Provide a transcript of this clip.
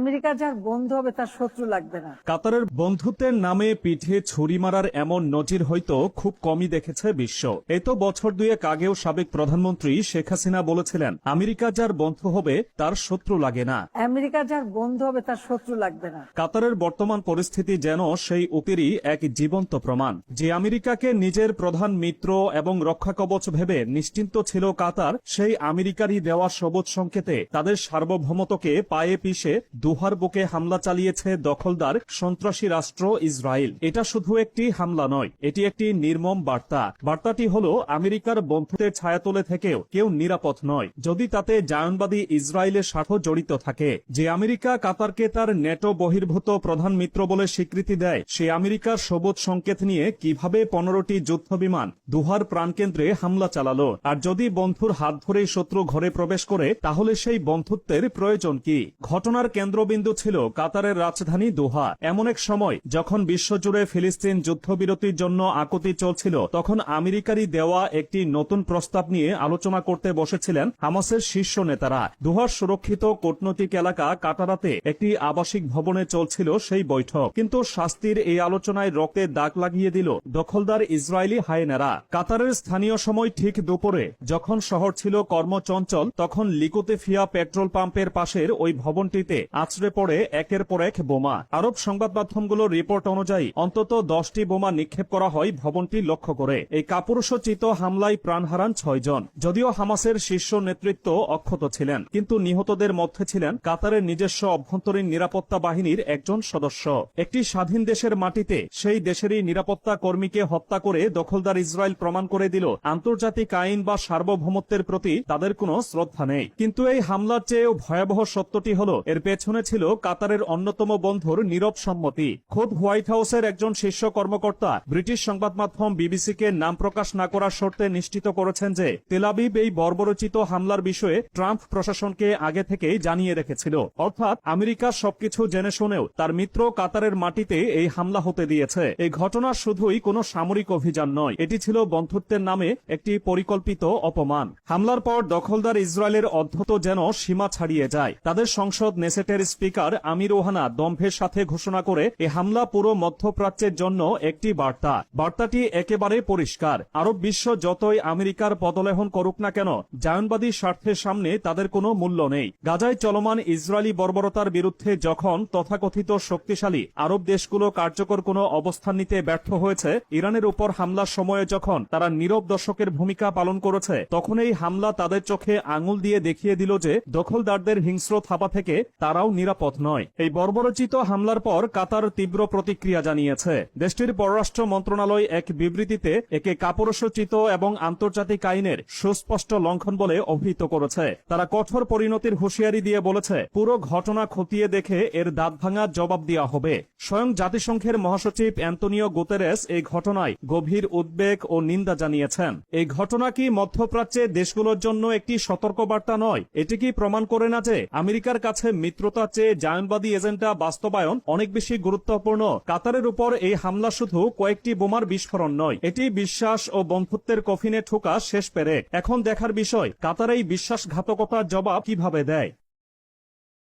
America যার বন্ধু হবে তার শত্রু লাগবে না। কাতারের বন্ধুত্বের নামে পিঠে ছুরি মারার এমন নজির হয়তো খুব কমই দেখেছে বিশ্ব। এই তো বছর দুয়েক আগেও সাবেক প্রধানমন্ত্রী শেখ হাসিনা বলেছিলেন আমেরিকা যার বন্ধু হবে তার শত্রু লাগে না। আমেরিকা যার বন্ধু হবে তার শত্রু লাগবে না। কাতারের বর্তমান পরিস্থিতি যেন সেই উক্তিরই এক জীবন্ত প্রমাণ। যে আমেরিকাকে নিজের প্রধান মিত্র এবং রক্ষাকবচ ভেবে নিশ্চিন্ত ছিল কাতার সেই আমেরিকারই দেওয়া সবুজ সংকেতে তাদের সার্বভৌমত্বকে পায়ে পিষে দুহার বুকে হামলা চালিয়েছে দখলদার সন্ত্রাসী রাষ্ট্র ইসরায়েল। এটা শুধু একটি হামলা নয়, এটি একটি নির্মম বার্তা। বার্তাটি হল, আমেরিকার বন্ধুদের ছায়াতলে থেকেও কেউ নিরাপদ নয়। যদি তাতে জায়নবাদী ইসরায়েলের স্বার্থ জড়িত থাকে, যে আমেরিকা কাতারকে তার নেটো বহির্ভূত প্রধান মিত্র বলে স্বীকৃতি দেয়, সে আমেরিকার সবুজ সংকেত নিয়ে কীভাবে পনেরোটি যুদ্ধ বিমান দুহার প্রাণকেন্দ্রে হামলা চালালো? আর যদি বন্ধুর হাত ধরেই শত্রু ঘরে প্রবেশ করে, তাহলে সেই বন্ধুত্বের প্রয়োজন কি? ঘটনার কেন্দ্রবিন্দু ছিল কাতারের রাজধানী দোহা। এমন এক সময়, যখন বিশ্বজুড়ে ফিলিস্তিন যুদ্ধবিরতির জন্য আকুতি চলছিল, তখন আমেরিকারই দেওয়া একটি নতুন প্রস্তাব নিয়ে আলোচনা করতে বসেছিলেন হামাসের শীর্ষ নেতারা। দোহার সুরক্ষিত কূটনৈতিক এলাকা কাটারাতে একটি আবাসিক ভবনে চলছিল সেই বৈঠক। কিন্তু শাস্তির এই আলোচনায় রক্তে দাগ লাগিয়ে দিল দখলদার ইসরায়েলি হায়েনারা। কাতারের স্থানীয় সময় ঠিক দুপুরে, যখন শহর ছিল কর্মচঞ্চল, তখন লিকুতেফিয়া পেট্রোল পাম্পের পাশের ওই ভবনটিতে আছড়ে পড়ে একের পর এক বোমা। আরব সংবাদ মাধ্যমগুলোর রিপোর্ট অনুযায়ী অন্তত দশটি বোমা নিক্ষেপ করা হয় ভবনটি লক্ষ্য করে। এই কাপুরুষোচিত হামলায় প্রাণ হারান ছয়জন যদিও হামাসের শীর্ষ নেতৃত্ব অক্ষত ছিলেন, কিন্তু নিহতদের মধ্যে ছিলেন কাতারের নিজস্ব অভ্যন্তরীণ নিরাপত্তা বাহিনীর একজন সদস্য। একটি স্বাধীন দেশের মাটিতে সেই দেশেরই নিরাপত্তা কর্মীকে হত্যা করে দখলদার ইসরায়েল প্রমাণ করে দিল, আন্তর্জাতিক আইন বা সার্বভৌমত্বের প্রতি তাদের কোনো শ্রদ্ধা নেই। কিন্তু এই হামলার চেয়েও ভয়াবহ সত্যটি হল, এর পেছনে ছিল কাতারের অন্যতম বন্ধুর নীরব সম্মতি। খোদ হোয়াইট হাউসের একজন শীর্ষ কর্মকর্তা ব্রিটিশ সংবাদ মাধ্যম বিবিসিকে নাম প্রকাশ না করার শর্তে নিশ্চিত করেছেন যে তেলাবিব এই বর্বরচিত হামলার বিষয়ে ট্রাম্প প্রশাসনকে আগে থেকেই জানিয়ে রেখেছিল। অর্থাৎ আমেরিকা সবকিছু জেনে শুনেও তার মিত্র কাতারের মাটিতে এই হামলা হতে দিয়েছে। এই ঘটনা শুধুই কোনো সামরিক অভিযান নয়, এটি ছিল বন্ধুত্বের নামে একটি পরিকল্পিত অপমান। হামলার পর দখলদার ইসরায়েলের অধ্যত যেন সীমা ছাড়িয়ে যায়। তাদের সংসদ নেসেটের স্পিকার আমির ওহানা দম্ভের সাথে ঘোষণা করে এ হামলা পুরো মধ্যপ্রাচ্যের জন্য একটি বার্তা। বার্তাটি একেবারে পরিষ্কার। আরব বিশ্ব যতই আমেরিকার পদলেহন করুক না কেন, জায়নবাদী স্বার্থের সামনে তাদের কোনো মূল্য নেই। গাজায় চলমান ইসরায়েলি বর্বরতার বিরুদ্ধে যখন তথাকথিত শক্তিশালী আরব দেশগুলো কার্যকর কোনো অবস্থান নিতে ব্যর্থ হয়েছে, ইরানের উপর হামলার সময়ে যখন তারা নীরব দর্শকের ভূমিকা পালন করেছে, তখন এই হামলা তাদের চোখে আঙুল দিয়ে দেখিয়ে দিল যে দখলদারদের হিংস্র থাপা থেকে তারাও নিরাপদ নয়। এই বর্বরচিত হামলার পর কাতার তীব্র প্রতিক্রিয়া জানিয়েছে। দেশটির পররাষ্ট্র মন্ত্রণালয় এক বিবৃতিতে একে কাপুরুষোচিত এবং আন্তর্জাতিক আইনের সুস্পষ্ট লঙ্ঘন বলে অভিহিত করেছে। তারা কঠোর পরিণতির হুঁশিয়ারি দিয়ে বলেছে, পুরো ঘটনা খতিয়ে দেখে এর দাঁত ভাঙা জবাব দেওয়া হবে। স্বয়ং জাতিসংঘের মহাসচিব অ্যান্তনিও গোতেরেস এই ঘটনায় গভীর উদ্বেগ ও নিন্দা জানিয়েছেন। এই ঘটনা কি মধ্যপ্রাচ্যে দেশগুলোর জন্য একটি সতর্কবার্তা নয়? এটি কি প্রমাণ করে না যে আমেরিকার কাছে মিত্রতা চেয়ে জায়নবাদী এজেন্ডা বাস্তবায়ন অনেক বেশি গুরুত্বপূর্ণ। কাতারের উপর এই হামলা শুধু কয়েকটি বোমার বিস্ফোরণ নয়, এটি বিশ্বাস ও বন্ধুত্বের কফিনে ঠোকা শেষ পেরে। এখন দেখার বিষয়, কাতার এই বিশ্বাসঘাতকতার জবাব কীভাবে দেয়?